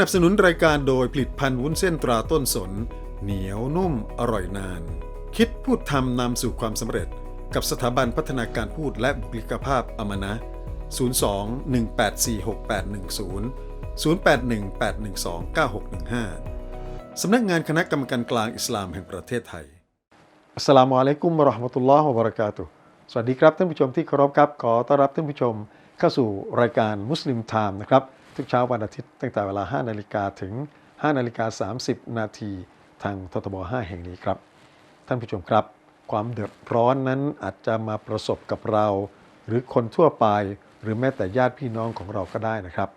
นับสนุนรายการโดยผลิตภัณฑ์วุ้นเส้นตราต้นสน เหนียวนุ่มอร่อยนาน คิดพูดทำนำสู่ความสำเร็จ กับสถาบันพัฒนาการพูดและบุคลิกภาพอมนะ 02-1846810 0818129615 สำนักงานคณะกรรมการกลางอิสลามแห่งประเทศไทย อัสลามุอะลัยกุมราะห์มะตุลลอฮ์วะบะเราะกาตุสวัสดีครับท่านผู้ชมที่เคารพครับ ขอต้อนรับท่านผู้ชมเข้าสู่รายการมุสลิมไทม์นะครับ ทุกเช้าวันอาทิตย์ตั้งแต่เวลา 5 นาฬิกาถึง 5 นาฬิกา 30 นาทีทางททบ 5 แห่งนี้ครับ ท่านผู้ชมครับ ความเดือดร้อนนั้นอาจจะมาประสบกับเรา หรือคนทั่วไป หรือแม้แต่ญาติพี่น้องของเราก็ได้นะครับ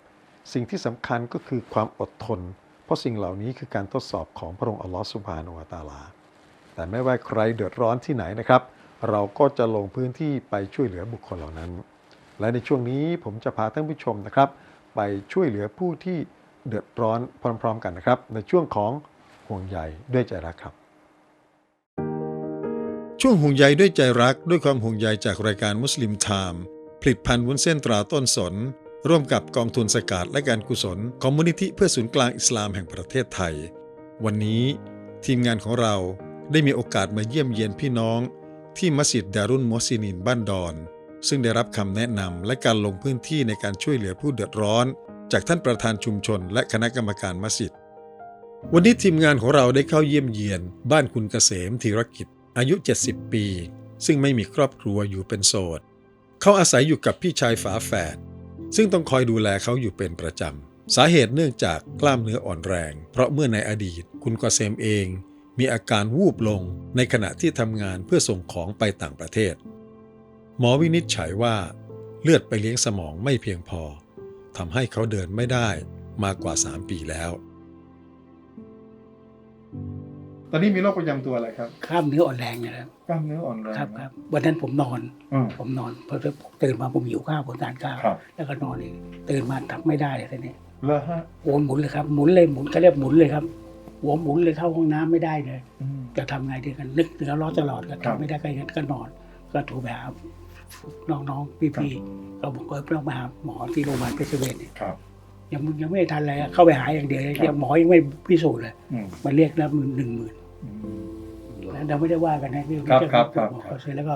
สิ่งที่สำคัญก็คือความอดทน เพราะสิ่งเหล่านี้คือการทดสอบของพระองค์อัลลอฮฺสุบฮานะฮูวะตาลา แต่ไม่ว่าใครเดือดร้อนที่ไหนนะครับ เราก็จะลงพื้นที่ไปช่วยเหลือบุคคลเหล่านั้น และในช่วงนี้ผมจะพาท่านผู้ชมนะครับ ไปช่วยเหลือผู้ที่เดือดร้อนพร้อม ๆ กันนะครับ ในช่วงของห่วงใยด้วยใจรักครับ ช่วงห่วงใยด้วยใจรัก ด้วยความห่วงใยจากรายการมุสลิมไทม์ผลิตภัณฑ์วุ้นเส้นตราต้นสน ร่วมกับกองทุนสกาดและการกุศลของมูลนิธิเพื่อศูนย์กลางอิสลามแห่งประเทศไทย วันนี้ทีมงานของเราได้มีโอกาสมาเยี่ยมเยียนพี่น้อง ที่มัสยิดดารุนมอซินินบ้านดอน ซึ่งได้รับคำแนะนำและการลงพื้นที่ในการช่วยเหลือผู้เดือดร้อน จากท่านประธานชุมชน และคณะกรรมการมัสยิดวันนี้ทีมงานของเราได้เข้าเยี่ยมเยียน บ้านคุณเกษมธีรกิจ อายุ 70 ปี ซึ่งไม่มีครอบครัวอยู่เป็นโสด เขาอาศัยอยู่กับพี่ชายฝาแฝด ซึ่งต้องคอยดูแลเขาอยู่เป็นประจำ สาเหตุเนื่องจากกล้ามเนื้ออ่อนแรง เพราะเมื่อในอดีต คุณเกษมเอง มีอาการวูบลงในขณะที่ทำงานเพื่อส่งของไปต่างประเทศ หมอวินิจฉัยว่า เลือดไปเลี้ยงสมองไม่เพียงพอทำให้เขาเดินไม่ได้มากว่า 3 ปีแล้ว ตอนนี้มีโรคประจำตัวอะไรครับกล้ามเนื้ออ่อนแรงเนะครับกล้ามเนื้ออ่อนแรงครับครับวันนั้นผมนอน อืม ผมนอนพอตื่นมาผมหิวข้าวผมทานข้าวครับ แล้วก็นอนอีกตื่นมาทำไม่ได้เลยทีนี้แล้วฮะหัวหมุนเลยครับหมุนเลยหมุนเขาเรียกหมุนเลยครับ หัวหมุนเลยเข้าห้องน้ำไม่ได้เลย อืม จะทำไงดีกันนึกถึงแล้วรอตลอดก็ครับ ทำไม่ได้ก็อย่างนั้นก็นอน ก็โทรไปหา น้องๆพี่ๆเราบอกว่าต้องมาหาหมอที่โรงพยาบาลเพชรเวชเนี่ยครับยังยังไม่ทันอะไรอะเข้าไปหาอย่างเดียวเลยยังหมอยังไม่พิสูจน์เลยอืมมันเรียกแล้วหมื่นหนึ่งหมื่นอืมเราไม่ได้ว่ากันนะพี่ครับไม่ครับใช่ครับหมอครับเสร็จแล้วก็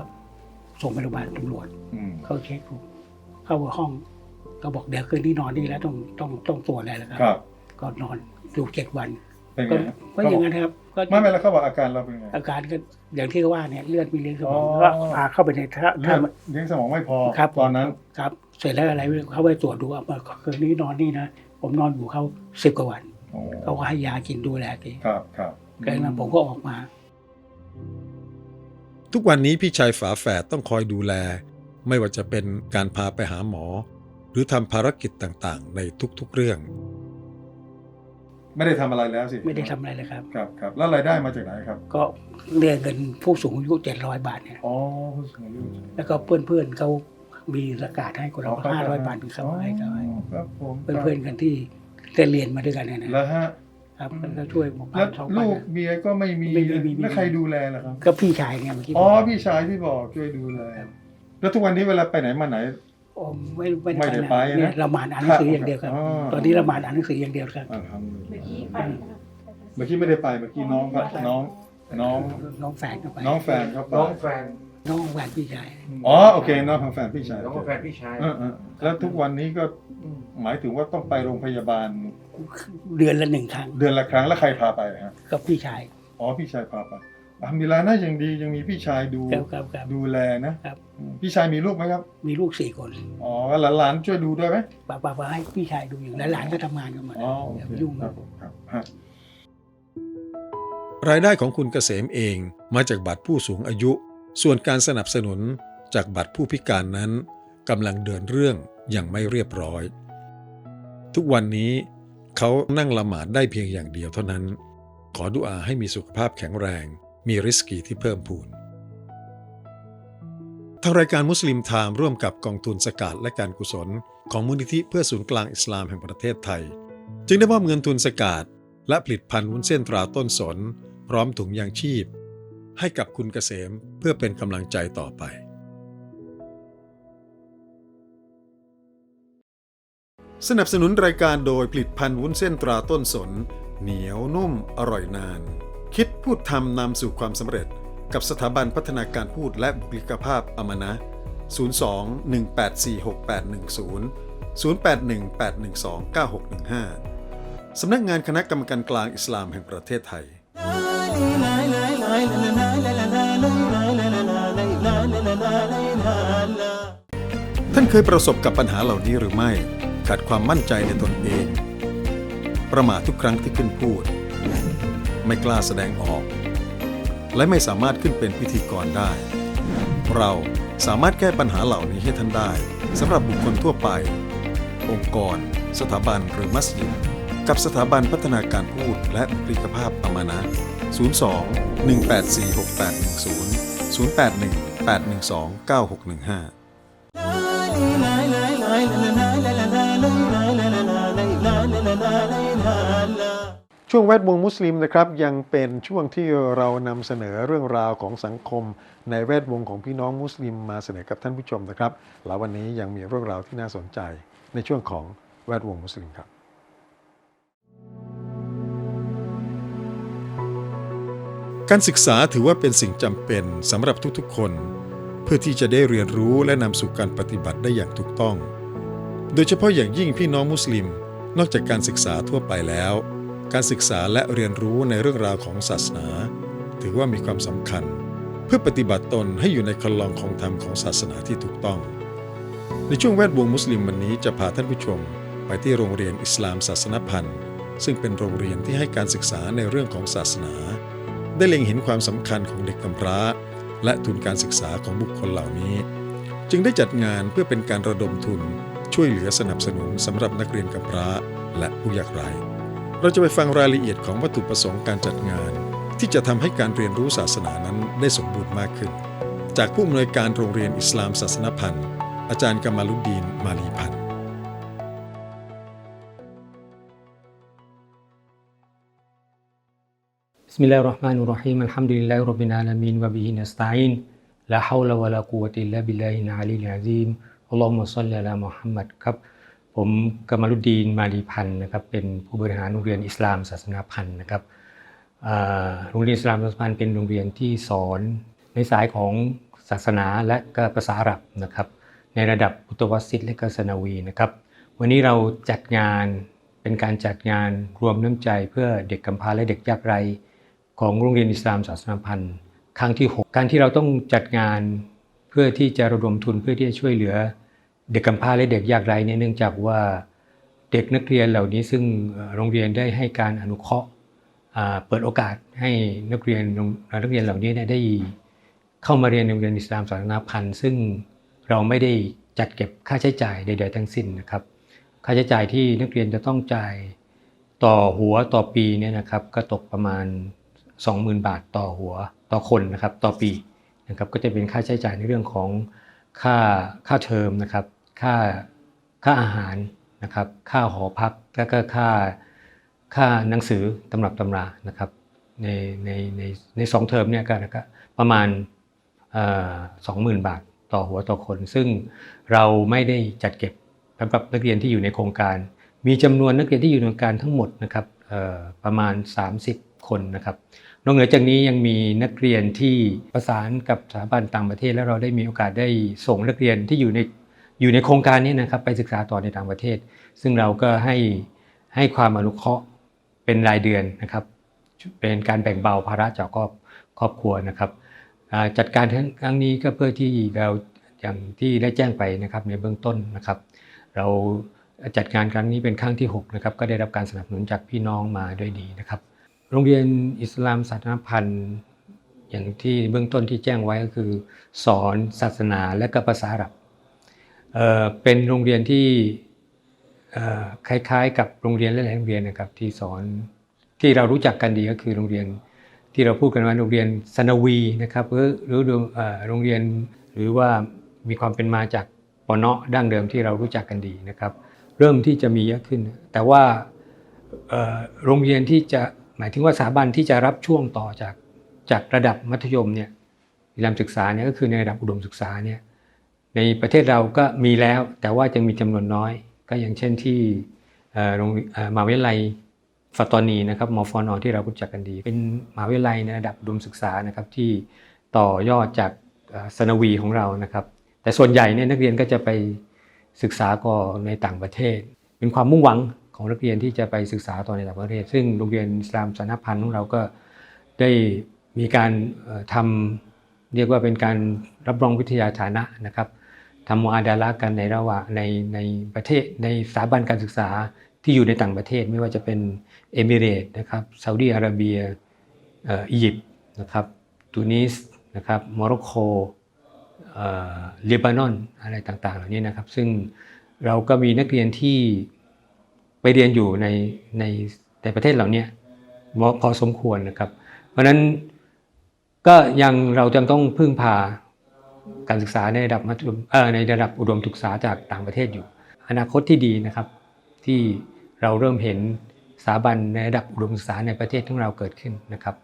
ส่งไปโรงพยาบาลตำรวจอืมเข้าเช็คดูเข้าห้องก็บอกเดี๋ยวคืนนี้นอนนี่แล้วต้องต้องต้องตรวจอะไรแล้วคครัรับ ก็นอนอยู่เจ็ดวัน เป็นไงก็ฮะก็อย่างนั้นครับก็ไม่เป็นไรเขาบอกอาการเราเป็นไงอาการก็อย่างที่ว่าเนี่ยเลือดมีเลี้ยงสมองอ๋อก็พาเข้าไปในท่าเลืท่าอดเลี้ยงสมองไม่พอครับตอนนั้นครับเสร็จแล้วอะไรเข้าไปตรวจดูว่าคืนนี้นอนนี่นะผมนอนอยู่เขาสิบกว่าวันโอ้เขาก็ให้ยากินดูแลทีครับครับกลายมาผมก็ออกมา ทุกวันนี้พี่ชายฝาแฝดต้องคอยดูแล ไม่ว่าจะเป็นการพาไปหาหมอ หรือทำภารกิจต่างๆ ในทุกๆเรื่อง ไม่ได้ทำอะไรแล้วสิไม่ได้ทำอะไรเลยครับ ครับครับแล้วรายได้มาจากไหนครับก็เรียกเงินผู้สูงอายุเจ็ดร้อยบาทเนี่ยอ๋อผู้สูงอายุแล้วก็เพื่อนๆเขามีประกาศให้คนเราคบห้าร้อยบาทเขาให้เขาให้ครับผมเพื่อนๆกันที่ได้เรียนมาด้วยกันเนี่ยนะแล้วฮะ ครับแล้วก็ช่วยผมแล้วสองพัน ลูกเมียก็ไม่มีไม่มีไม่มี แล้วใครดูแลล่ะครับ ก็พี่ชายเนี่ยเมื่อกี้อ๋อพี่ชายที่บอกช่วยดูแลแล้วทุกวันนี้เวลาไปไหนมาไหนโอ้ไม่ไม่ไม่ได้นะไปนะเนี่ยเราหมานอ่านหนังสืออย่างเดียวครับ อ๋อตอนนี้เราหมานอ่านหนังสืออย่างเดียวครับอ่าทำเมื่อกี้ เมื่อกี้ไม่ได้ไปเมื่อกี้น้องครับน้องน้องน้องแฟนเข้าไปน้องแฟนเขาไปน้องแฟนน้องแฟนพี่ชายอ๋อโอเคน้องของแฟนพี่ชายน้องแฟนพี่ชายเออเออแล้วทุกวันนี้ก็หมายถึงว่าต้องไปโรงพยาบาล เดือนละหนึ่งครั้ง เดือนละครั้งแล้วใครพาไปฮะกับพี่ชายอ๋อพี่ชายพาไปอะมีลาน่ายังดียังมีพี่ชายดูครับครับครับดูแลนะครับอืมพี่ชายมีลูกไหมครับ มีลูกสี่คนอ๋อแล้วหลานๆช่วยดูด้วยไหมป้าป้าป้าให้พี่ชายดูอย่างแล้วหลานก็ทำงานกันหมดอ๋อโอเคอย่าไปยุ่งครับผมครับ ฮะรายได้ของคุณเกษมเองมาจากบัตรผู้สูงอายุ ส่วนการสนับสนุนจากบัตรผู้พิการนั้นกำลังเดินเรื่องอย่างไม่เรียบร้อย ทุกวันนี้เขานั่งละหมาดได้เพียงอย่างเดียวเท่านั้น ขอดุอาให้มีสุขภาพแข็งแรง มีริสกีที่เพิ่มพูนทางรายการมุสลิมไทม์ร่วมกับกองทุนสกาดและการกุศล ของมูลนิธิเพื่อศูนย์กลางอิสลามแห่งประเทศไทย จึงได้มอบเงินทุนสกาด และผลิตภัณฑ์วุ้นเส้นตราต้นสน พร้อมถุงยางชีพ ให้กับคุณเกษมเพื่อเป็นกำลังใจต่อไปสนับสนุนรายการโดยผลิตภัณฑ์วุ้นเส้นตราต้นสน เหนียวนุ่ม อร่อยนาน คิดพูดทำนำสู่ความสำเร็จ กับสถาบันพัฒนาการพูดและบุคลิกภาพอมนะ 02 1846810 081 812 9615 สำนักงานคณะกรรมการกลางอิสลามแห่งประเทศไทย ท่านเคยประสบกับปัญหาเหล่านี้หรือไม่ ขาดความมั่นใจในตนเอง ประมาททุกครั้งที่ขึ้นพูด ไม่กล้าแสดงออก และไม่สามารถขึ้นเป็นพิธีกรได้ เราสามารถแก้ปัญหาเหล่านี้ให้ท่านได้สำหรับบุคคลทั่วไป องค์กร สถาบันหรือมัสยิด กับสถาบันพัฒนาการพูดและบุคลิกภาพอมานะ 02 184 6810 081 812 9615ช่วงแวดวงมุสลิมนะครับยังเป็นช่วงที่เรานำเสนอเรื่องราวของสังคม ในแวดวงของพี่น้องมุสลิมมาเสนอกับท่านผู้ชมนะครับ แล้ววันนี้ยังมีเรื่องราวที่น่าสนใจในช่วงของแวดวงมุสลิมครับ การศึกษาถือว่าเป็นสิ่งจำเป็นสำหรับทุกๆ คน เพื่อที่จะได้เรียนรู้และนำสู่การปฏิบัติได้อย่างถูกต้อง โดยเฉพาะอย่างยิ่งพี่น้องมุสลิม นอกจากการศึกษาทั่วไปแล้ว การศึกษาและเรียนรู้ในเรื่องราวของศาสนา ถือว่ามีความสำคัญ เพื่อปฏิบัติตนให้อยู่ในคันลองของธรรมของศาสนาที่ถูกต้อง ในช่วงแวดวงมุสลิมวันนี้จะพาท่านผู้ชม ไปที่โรงเรียนอิสลามศาสนพันธ์ซึ่งเป็นโรงเรียนที่ให้การศึกษาในเรื่องของศาสนา ได้เล็งเห็นความสำคัญของเด็กกำพร้า และทุนการศึกษาของบุคคลเหล่านี้ จึงได้จัดงานเพื่อเป็นการระดมทุน ช่วยเหลือสนับสนุนสำหรับนักเรียนกำพร้าและผู้ยากไร้เราจะไปฟังรายละเอียดของวัตถุประสงค์การจัดงาน ที่จะทำให้การเรียนรู้ศาสนานั้นได้สมบูรณ์มากขึ้น จากผู้อำนวยการโรงเรียนอิสลามศาสนพันธ์ อาจารย์กามาลุดดีนมาลีพันธ์ بسم الله الرحمن الرحيم الحمد لله رب العالمين وبه نستعين لا حول ولا قوة إلا بالله العلي العظيم اللهم صل على محمد ครับ ผมกมรุดีนมาดีพันธ์นะครับเป็นผู้บริหารโรงเรียนอิสลามศาสนาพันธ์นะครับโรงเรียนอิสลามศาสนาพันธ์เป็นโรงเรียนที่สอนในสายของศาสนาและก็ภาษาอาหรับนะครับ ในระดับอุตวสิทธิ์และก็สนาวีนะครับ วันนี้เราจัดงานเป็นการจัดงานรวมน้ำใจเพื่อเด็กกำพร้าและเด็กยากไร้ ของโรงเรียนอิสลามศาสนาพันธ์ครั้งที่ 6 การที่เราต้องจัดงานเพื่อที่จะระดมทุนเพื่อที่จะช่วยเหลือ เด็กกำพร้าและเด็กยากไร้เนี่ยเนื่องจากว่าเด็กนักเรียนเหล่านี้ซึ่งโรงเรียนได้ให้การอนุเคราะห์เปิดโอกาสให้นักเรียนโรงนักเรียนเหล่านี้ได้เข้ามาเรียนในโรงเรียนอิสลามศาสนาพันธ์ซึ่งเราไม่ได้จัดเก็บค่าใช้จ่ายใด ๆ ทั้งสิ้นนะครับ ค่าใช้จ่ายที่นักเรียนจะต้องจ่ายต่อหัวต่อปีเนี่ยนะครับก็ตกประมาณ 20,000 บาทต่อหัวต่อคนนะครับต่อปีนะครับก็จะเป็นค่าใช้จ่ายในเรื่องของค่าค่าเทอมนะครับค่าค่าอาหารนะครับค่าหอพักแล้วก็ค่าค่าหนังสือตำรับตำรานะครับในในในในสองเทอมเนี่ยก็ก็ประมาณสองหมื่นบาทต่อหัวต่อคน ซึ่งเราไม่ได้จัดเก็บสำหรับนักเรียนที่อยู่ในโครงการ มีจำนวนนักเรียนที่อยู่ในโครงการทั้งหมดนะครับประมาณ 30 คนนะครับ นอกเหนือจากนี้ยังมีนักเรียนที่ประสานกับสถาบันต่างประเทศ แล้วเราได้มีโอกาสได้ส่งนักเรียนที่อยู่ในอยู่ในโครงการนี้นะครับไปศึกษาต่อในต่างประเทศ ซึ่งเราก็ให้ให้ความอนุเคราะห์เป็นรายเดือนนะครับ เป็นการแบ่งเบาภาระจากครอบครอบครัวนะครับจัดการครั้งนี้ก็เพื่อที่เราอย่างที่ได้แจ้งไปนะครับในเบื้องต้นนะครับ เราจัดงานครั้งนี้เป็นครั้งที่6นะครับก็ได้รับการสนับสนุนจากพี่น้องมาด้วยดีนะครับ โรงเรียนอิสลามศาสนพันธ์อย่างที่เบื้องต้นที่แจ้งไว้ก็คือ สอนศาสนาและก็ภาษาอาหรับเป็นโรงเรียนที่คล้ายๆ กับโรงเรียนหลายๆโรงเรียนนะครับที่สอนที่เรารู้จักกันดีก็คือโรงเรียนที่เราพูดกันว่าโรงเรียนสนวีนะครับหรือหรือโรงเรียนหรือว่ามีความเป็นมาจากปอเนาะดั้งเดิมที่เรารู้จักกันดีนะครับ เริ่มที่จะมีเยอะขึ้น แต่ว่าโรงเรียนที่จะ หมายถึงว่าสถาบันที่จะรับช่วงต่อจากจากระดับมัธยมเนี่ยอิสลามศึกษาเนี่ยก็คือในระดับอุดมศึกษาเนี่ยในประเทศเราก็มีแล้ว แต่ว่าจะมีจำนวนน้อย ก็อย่างเช่นที่เออโรงเออมหาวิทยาลัยฟัตตอนีนะครับมฟอนอที่เรารู้จักกันดี เป็นมหาวิทยาลัยในระดับอุดมศึกษานะครับที่ต่อยอดจากสนวีของเรานะครับ แต่ส่วนใหญ่เนี่ยนักเรียนก็จะไปศึกษาก่อในต่างประเทศ เป็นความมุ่งหวัง ของนักเรียนที่จะไปศึกษาต่อในต่างประเทศ ซึ่งโรงเรียนอิสลามสานพันธ์ของเราก็ได้มีการเอ่อทำเรียกว่าเป็นการรับรองวิทยาฐานะนะครับทำมอาดาละกันในระหว่างในในประเทศในสถาบันการศึกษาที่อยู่ในต่างประเทศ ไม่ว่าจะเป็นเอมิเรตนะครับซาอุดีอาระเบียอียิปต์นะครับตูนิสนะครับโมร็อกโกเลบานอนอะไรต่างๆ เหล่านี้นะครับ ซึ่งเราก็มีนักเรียนที่ ไปเรียนอยู่ในในในประเทศเหล่านี้พอสมควรนะครับ เพราะนั้นก็ยังเรายังต้องพึ่งพาการศึกษาในระดับมัธยมในระดับอุดมศึกษาจากต่างประเทศอยู่ อนาคตที่ดีนะครับ ที่เราเริ่มเห็นสถาบันในระดับอุดมศึกษาในประเทศของเราเกิดขึ้นนะครับ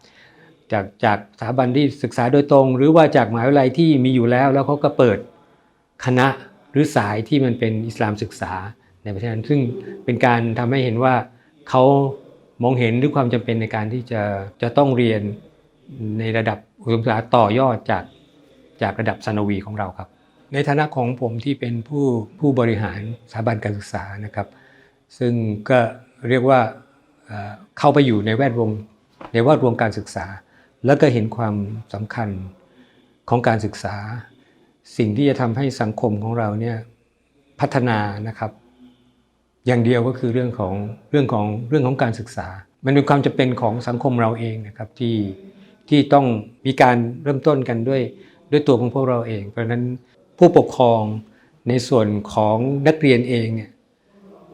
จากจากสถาบันที่ศึกษาโดยตรง หรือว่าจากมหาวิทยาลัยที่มีอยู่แล้ว แล้วเขาก็เปิดคณะหรือสายที่มันเป็นอิสลามศึกษา ในประเทศนั้นซึ่งเป็นการทำให้เห็นว่าเขามองเห็นหรือความจำเป็นในการที่จะจะต้องเรียนในระดับอุดมศึกษาต่อยอดจากจากระดับสนวีของเราครับ ในฐานะของผมที่เป็นผู้ผู้บริหารสถาบันการศึกษานะครับ ซึ่งก็เรียกว่าเข้าไปอยู่ในแวดวงในแวดวงการศึกษา แล้วก็เห็นความสำคัญของการศึกษา สิ่งที่จะทำให้สังคมของเราเนี่ยพัฒนานะครับ อย่างเดียวก็คือเรื่องของเรื่องของเรื่องของการศึกษา มันเป็นความจำเป็นของสังคมเราเองนะครับที่ที่ต้องมีการเริ่มต้นกันด้วยด้วยตัวของพวกเราเอง เพราะฉะนั้นผู้ปกครองในส่วนของนักเรียนเองเนี่ย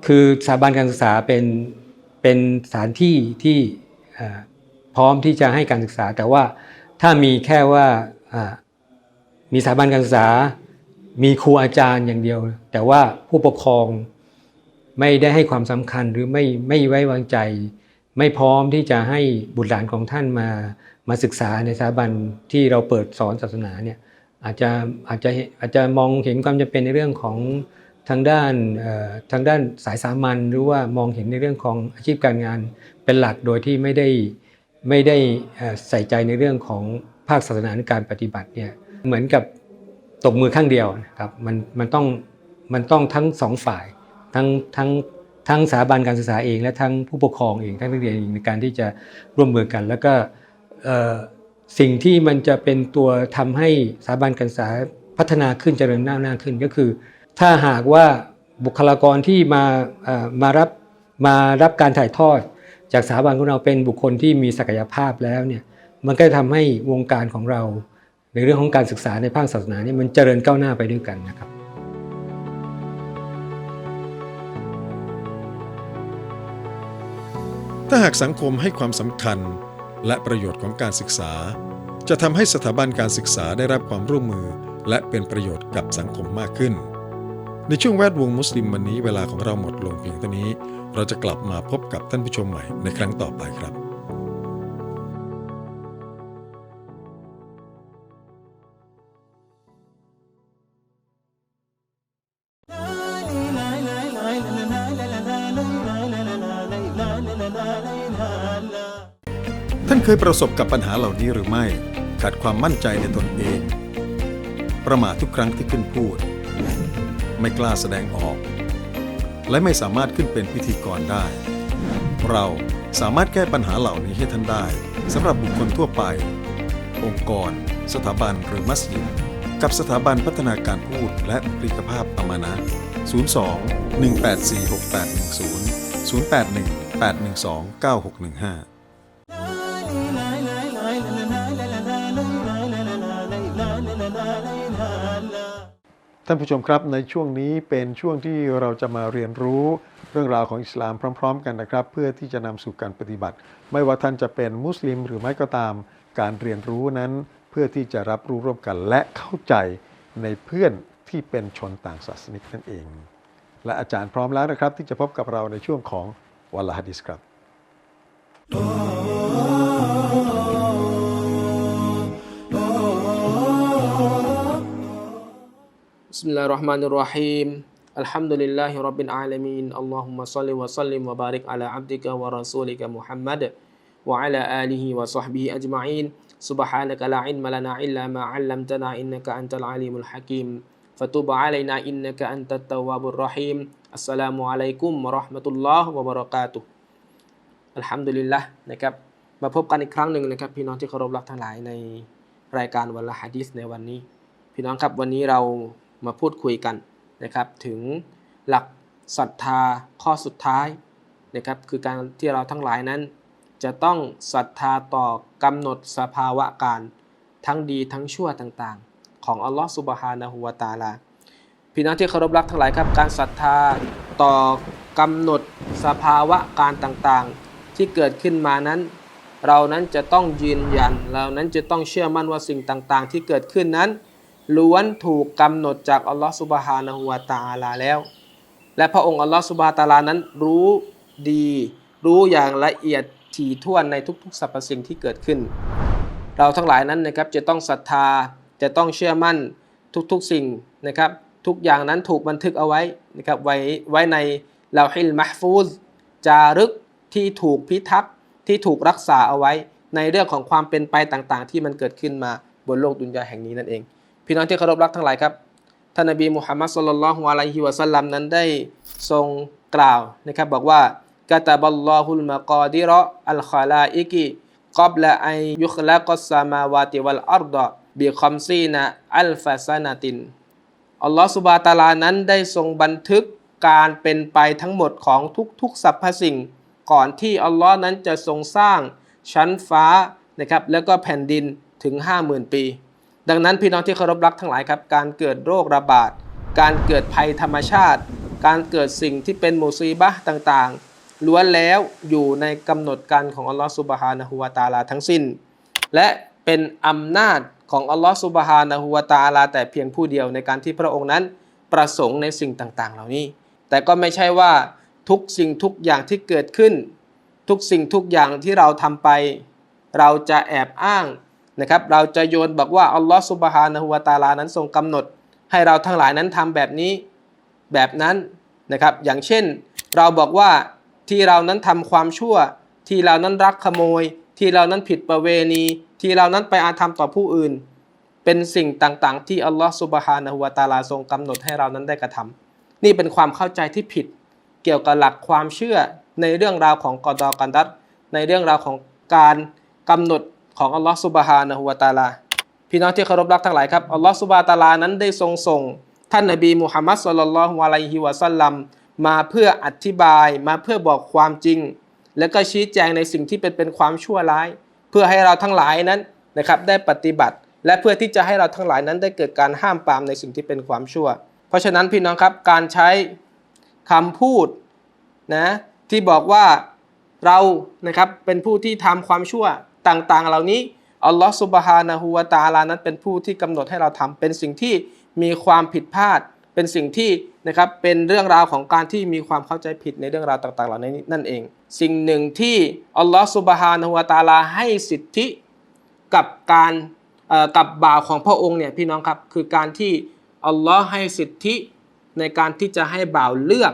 คือสถาบันการศึกษาเป็นเป็นสถานที่ที่พร้อมที่จะให้การศึกษา แต่ว่าถ้ามีแค่ว่ามีสถาบันการศึกษา มีครูอาจารย์อย่างเดียว แต่ว่าผู้ปกครอง ไม่ได้ให้ความสำคัญหรือไม่ไม่ไว้วางใจ ไม่พร้อมที่จะให้บุตรหลานของท่านมามาศึกษาในสถาบันที่เราเปิดสอนศาสนาเนี่ยอาจจะอาจจะอาจจะมองเห็นความจำเป็นในเรื่องของทางด้านทางด้านสายสามัญหรือว่ามองเห็นในเรื่องของอาชีพการงานเป็นหลักโดยที่ไม่ได้ไม่ได้ใส่ใจในเรื่องของภาคศาสนาในการปฏิบัติเนี่ยเหมือนกับตบมือข้างเดียวนะครับมันมันต้องมันต้องทั้งสองฝ่าย ทั้งทั้งทั้งสถาบันการศึกษาเอง และทั้งผู้ปกครองเองทั้งนักเรียนเองในการที่จะร่วมมือกัน แล้วก็สิ่งที่มันจะเป็นตัวทำให้สถาบันการศึกษาพัฒนาขึ้นเจริญก้าหน้าขึ้นก็คือ ถ้าหากว่าบุคลากรที่มาเอ่อมารับมารับการถ่ายทอด จากสถาบันของเราเป็นบุคคลที่มีศักยภาพแล้วเนี่ยมันก็จะทำให้วงการของเรา ในเรื่องของการศึกษาในภาคศาสนาเนี่ยมันเจริญก้าวหน้าไปด้วยกันนะครับ ถ้าหากสังคมให้ความสำคัญและประโยชน์ของการศึกษา จะทำให้สถาบันการศึกษาได้รับความร่วมมือ และเป็นประโยชน์กับสังคมมากขึ้น ในช่วงแวดวงมุสลิมวันนี้เวลาของเราหมดลงเพียงเท่านี้ เราจะกลับมาพบกับท่านผู้ชมใหม่ในครั้งต่อไปครับ ยประสบกับปัญหาเหล่านี้หรือไม่ ขาดความมั่นใจในตนเอง ประมาททุกครั้งที่ขึ้นพูด ไม่กล้าแสดงออก และไม่สามารถขึ้นเป็นพิธีกรได้ เราสามารถแก้ปัญหาเหล่านี้ให้ท่านได้สำหรับบุคคลทั่วไป องค์กร สถาบันหรือมัสยิดกับสถาบันพัฒนาการพูดและบุคลิกภาพอามานะ 02 184 6810 081 812 9615 ท่านผู้ชมครับในช่วงนี้เป็นช่วงที่เราจะมาเรียนรู้เรื่องราวของอิสลามพร้อม ๆ กันนะครับ เพื่อที่จะนำสู่การปฏิบัติ ไม่ว่าท่านจะเป็นมุสลิมหรือไม่ก็ตามการเรียนรู้นั้น เพื่อที่จะรับรู้ร่วมกันและเข้าใจในเพื่อนที่เป็นชนต่างศาสนิกนั่นเอง และอาจารย์พร้อมแล้วนะครับ ที่จะพบกับเราในช่วงของวัลฮะดิษครับ Bismillahirrahmanirrahim. Alhamdulillahi Rabbil Alamin. Allahumma salli wa sallim wa barik ala abdika wa rasulika Muhammad wa ala alihi wa sahbihi ajma'in. Subhanaka la ilma lana illa ma 'allamtana innaka antal alimul hakim. Fatub alaina innaka antat tawwabur rahim. Assalamualaikum warahmatullahi wabarakatuh. อัลฮัมดุลิลละนะครับ มาพบกันอีกครั้งหนึ่งนะครับ พี่น้องที่เคารพรักทั้งหลายในรายการวันละหะดีษในวันนี้ พี่น้องครับวันนี้เรา มาพูดคุยกันนะครับ ถึงหลักศรัทธาข้อสุดท้ายนะครับ คือการที่เราทั้งหลายนั้น จะต้องศรัทธาต่อกำหนดสภาวะการทั้งดีทั้งชั่วต่างๆ ของอัลลอฮฺสุบฮานะฮูวาตาลาพี่น้องที่เคารพรักทั้งหลายครับ การศรัทธาต่อกำหนดสภาวะการต่างๆ ที่เกิดขึ้นมานั้น เรานั้นจะต้องยืนยัน เรานั้นจะต้องเชื่อมั่นว่าสิ่งต่างๆ ที่เกิดขึ้นนั้น ล้วนถูกกำหนดจากอัลลอฮฺสุบฮานะฮูวาตาลาแล้ว และพระองค์อัลลอฮฺสุบฮาตาลานั้นรู้ดี รู้อย่างละเอียดถี่ถ้วนในทุกๆสรรพสิ่งที่เกิดขึ้น เราทั้งหลายนั้นนะครับจะต้องศรัทธาจะต้องเชื่อมั่นทุกๆสิ่งนะครับ ทุกอย่างนั้นถูกบันทึกเอาไว้นะครับไว้ไว้ในลาฮิลมะฟูซจารึกที่ถูกพิทักษ์ที่ถูกรักษาเอาไว้ในเรื่องของความเป็นไปต่างๆ ที่มันเกิดขึ้นมาบนโลกดุนยาแห่งนี้นั่นเอง พี่น้องที่เคารพรักทั้งหลายครับ ท่านนบีมุฮัมมัดสุลลัลฮุอะลัยฮิวะสัลลัมนั้นได้ทรงกล่าวนะครับบอกว่ากาตาบัลลอฮุลมะกอดิรออัลคาลาอิกิกับละอัยยุคละกัสซามาวาติวัลอัรดะบิคอมซีนะอัลฟาซานาตินอัลลอฮฺสุบาตาลานั้นได้ทรงบันทึกการเป็นไปทั้งหมดของทุกๆสรรพสิ่ง ก่อนที่อัลลอฮ์นั้นจะทรงสร้างชั้นฟ้านะครับแล้วก็แผ่นดินถึง 50,000 ปี ดังนั้นพี่น้องที่เคารพรักทั้งหลายครับ การเกิดโรคระบาด การเกิดภัยธรรมชาติ การเกิดสิ่งที่เป็นมุซีบะต่างๆล้วนแล้วอยู่ในกำหนดการของอัลลอฮฺสุบฮานะฮูวาตาลาทั้งสิ้น และเป็นอำนาจของอัลลอฮฺสุบฮานะฮูวาตาลาแต่เพียงผู้เดียวในการที่พระองค์นั้นประสงค์ในสิ่งต่างๆ เหล่านี้ แต่ก็ไม่ใช่ว่าทุกสิ่งทุกอย่างที่เกิดขึ้น ทุกสิ่งทุกอย่างที่เราทำไป เราจะแอบอ้าง นะครับเราจะโยนบอกว่าอัลลอฮฺสุบฮานะฮูวาตาลานั้นทรงกำหนด ให้เราทั้งหลายนั้นทำแบบนี้แบบนั้นนะครับอย่างเช่น เราบอกว่าที่เรานั้นทำความชั่ว ที่เรานั้นรักขโมย ที่เรานั้นผิดประเวณี ที่เรานั้นไปอาธรรมต่อผู้อื่น เป็นสิ่งต่างๆ ที่อัลลอฮฺสุบฮานะฮูวาตาลาทรงกำหนดให้เรานั้นได้กระทำนี่เป็นความเข้าใจที่ผิด เกี่ยวกับหลักความเชื่อในเรื่องราวของกอดอกันดัตในเรื่องราวของการกำหนด ของอัลลอฮฺสุบฮานะฮูวาตาลา พี่น้องที่เคารพรักทั้งหลายครับอัลลอฮฺสุบฮานะฮูวาตาลานั้นได้ทรงส่ง ท่านนบีมุฮัมมัดสุลลัลลอฮุอะลัยฮิวะสัลลัมมาเพื่ออธิบายมาเพื่อบอกความจริง และก็ชี้แจงในสิ่งที่เป็นเป็นความชั่วร้าย เพื่อให้เราทั้งหลายนั้นนะครับได้ปฏิบัติ และเพื่อที่จะให้เราทั้งหลายนั้นได้เกิดการห้ามปรามในสิ่งที่เป็นความชั่ว เพราะฉะนั้นพี่น้องครับการใช้คำพูดนะที่บอกว่าเรานะครับเป็นผู้ที่ทำความชั่ว ต่างๆ เหล่านี้อัลลอฮฺสุบฮานะฮูวาตาลานั้นเป็นผู้ที่กำหนดให้เราทำเป็นสิ่งที่มีความผิดพลาด เป็นสิ่งที่นะครับเป็นเรื่องราวของการที่มีความเข้าใจผิดในเรื่องราวต่างๆ เหล่านี้นั่นเอง สิ่งหนึ่งที่อัลลอฮฺสุบฮานะฮูวาตาลาให้สิทธิกับการเอ่อกับบ่าวของพระองค์เนี่ยพี่น้องครับคือการที่อัลลอฮ์ให้สิทธิในการที่จะให้บ่าวเลือก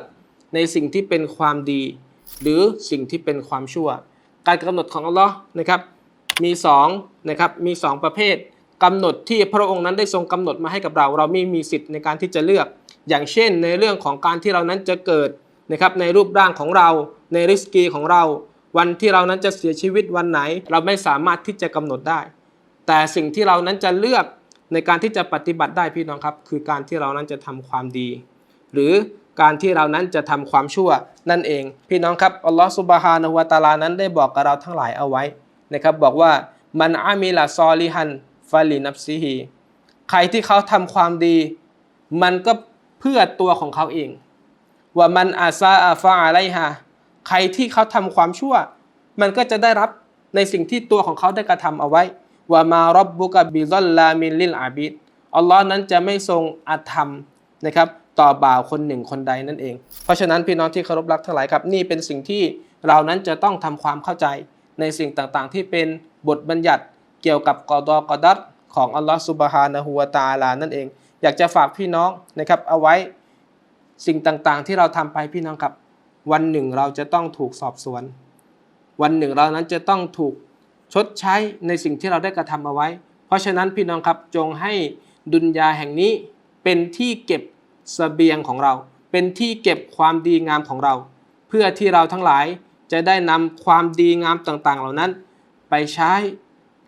ในสิ่งที่เป็นความดี หรือสิ่งที่เป็นความชั่ว การกำหนดของอัลลอฮ์นะครับ มีสองนะครับมีสองประเภทกำหนดที่พระองค์นั้นได้ทรงกำหนดมาให้กับเรา เราไม่มีสิทธิ์ในการที่จะเลือก อย่างเช่น ในเรื่องของการที่เรานั้นจะเกิดนะครับในรูปร่างของเรา ในริสกีของเรา วันที่เรานั้นจะเสียชีวิตวันไหน เราไม่สามารถที่จะกำหนดได้ แต่สิ่งที่เรานั้นจะเลือกในการที่จะปฏิบัติได้พี่น้องครับ คือการที่เรานั้นจะทำความดี หรือการที่เรานั้นจะทำความชั่วนั่นเอง พี่น้องครับอัลลอฮฺสุบฮานะฮูวะตาลานั้นได้บอกกับเราทั้งหลายเอาไว้ นะครับบอกว่ามันอามิลาซอลิฮันฟาลีนับซีฮีใครที่เขาทำความดี มันก็เพื่อตัวของเขาเอง ว่ามันอาซาอาฟาอะไรฮะใครที่เขาทำความชั่ว มันก็จะได้รับในสิ่งที่ตัวของเขาได้กระทำเอาไว้ว่ามารบบุกบิซอลลามินลิลอาบิดอัลลอฮ์นั้นจะไม่ทรงอาธรรมนะครับ ต่อบ่าวคนหนึ่งคนใดนั่นเอง เพราะฉะนั้นพี่น้องที่เคารพรักทั้งหลายครับ นี่เป็นสิ่งที่เรานั้นจะต้องทำความเข้าใจ ในสิ่งต่างๆ ที่เป็นบทบัญญัติเกี่ยวกับกอดอกอดัตของอัลลอฮ์ซุบฮานะฮูวะตะอาลานั่นเอง อยากจะฝากพี่น้องนะครับเอาไว้สิ่งต่างๆ ที่เราทำไปพี่น้องครับ วันหนึ่งเราจะต้องถูกสอบสวน วันหนึ่งเรานั้นจะต้องถูกชดใช้ในสิ่งที่เราได้กระทำเอาไว้ เพราะฉะนั้นพี่น้องครับจงให้ดุนยาแห่งนี้เป็นที่เก็บเสบียงของเรา เป็นที่เก็บความดีงามของเรา เพื่อที่เราทั้งหลาย จะได้นำความดีงามต่างๆ เหล่านั้นไปใช้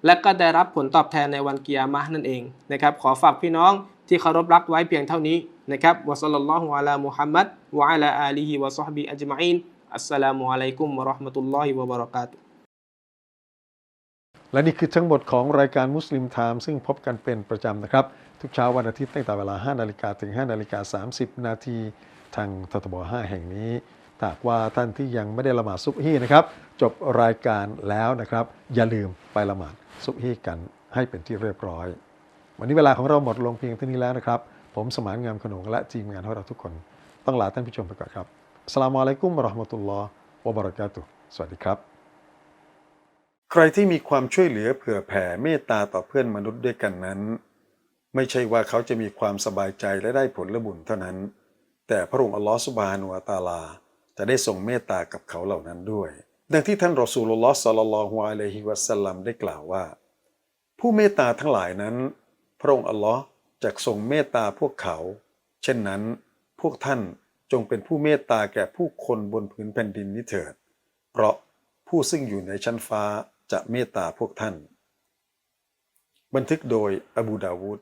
และก็ได้รับผลตอบแทนในวันกิยามะนั่นเองนะครับขอฝากพี่น้องที่เคารพรักไว้เพียงเท่านี้นะครับวะซัลลัลลอฮุอะลามุฮัมมัดวะอะลาอาลีฮิวะซอฮบิอัจมะอีนอัสสลามุอะลัยกุมวะราะห์มะตุลลอฮิวะบะเราะกาตุและนี่คือทั้งหมดของรายการมุสลิมไทม์ซึ่งพบกันเป็นประจำนะครับ ทุกเช้าวันอาทิตย์ตั้งแต่เวลา 5 นาฬิกาถึง 5 นาฬิกา 30 นาทีทางททบ 5 แห่งนี้ ถ้าหากว่าท่านที่ยังไม่ได้ละหมาดซุบฮีนะครับ จบรายการแล้วนะครับ อย่าลืมไปละหมาดซุบฮีกันให้เป็นที่เรียบร้อย วันนี้เวลาของเราหมดลงเพียงเท่านี้แล้วนะครับ ผมสมานงามขนงและทีมงานของเราทุกคน ต้องลาท่านผู้ชมไปก่อนครับสลามอะลัยกุมราะห์มะตุลลอฮ์วะบะเราะกาตุสวัสดีครับ ใครที่มีความช่วยเหลือเผื่อแผ่เมตตาต่อเพื่อนมนุษย์ด้วยกันนั้น ไม่ใช่ว่าเขาจะมีความสบายใจและได้ผลบุญเท่านั้น แต่พระองค์อัลลอฮฺสุบฮานุวะตะอาลา จะได้ทรงเมตตากับเขาเหล่านั้นด้วย ดังที่ท่านรอสูลุลลอฮ์สัลลัลลอฮุอะลัยฮิวะสัลลัมได้กล่าวว่า ผู้เมตตาทั้งหลายนั้น พระองค์อัลลอฮ์จะทรงเมตตาพวกเขา เช่นนั้น พวกท่านจงเป็นผู้เมตตาแก่ผู้คนบนผืนแผ่นดินนี้เถิด เพราะผู้ซึ่งอยู่ในชั้นฟ้าจะเมตตาพวกท่าน บันทึกโดยอบูดาวูด